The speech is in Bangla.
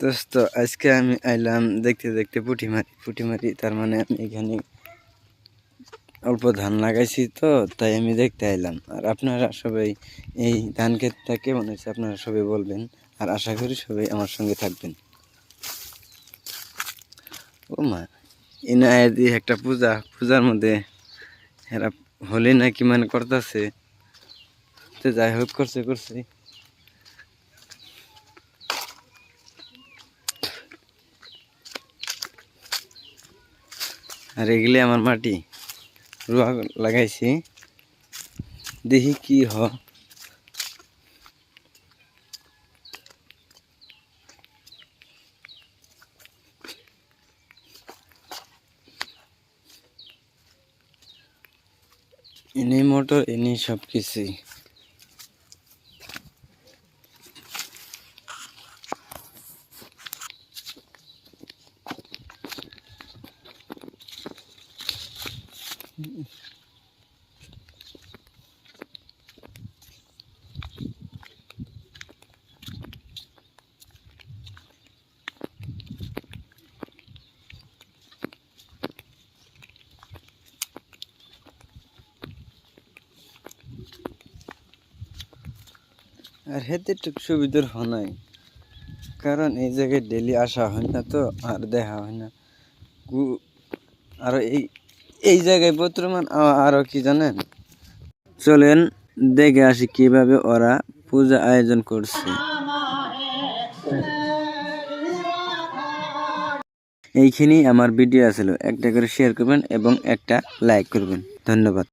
দোস্ত, আজকে আমি আইলাম দেখতে দেখতে পুঁটি মারি পুঁটি মারি তার মানে আমি এখানে অল্প ধান লাগাইছি তো, তাই আমি দেখতে আইলাম। আর আপনারা সবাই এই ধান ক্ষেতটা কেমন হয়েছে আপনারা সবাই বলবেন, আর আশা করি সবাই আমার সঙ্গে থাকবেন। ও মা ইনায়াদি একটা পূজা, পূজার মধ্যে এরা হোলি নাকি মানে করতেছে। তো যাই হোক, করছে করছে। আর এগুলি আমার মাটি। রুয়া লাগাইছি। দেখি কি হ। এনেই মোটর এনেই সব কিছুই আর হেতে একটু সুবিধার হয় নাই। কারণ এই জায়গায় ডেলি আসা হয় না তো, আর দেখা হয় না। আর এই এই জায়গায় বর্তমান আরও কি জানেন? চলেন, দেখে আসি কীভাবে ওরা পূজা আয়োজন করছে। এইখানেই আমার ভিডিও আসলো একটা করে শেয়ার করবেন এবং একটা লাইক করবেন। ধন্যবাদ।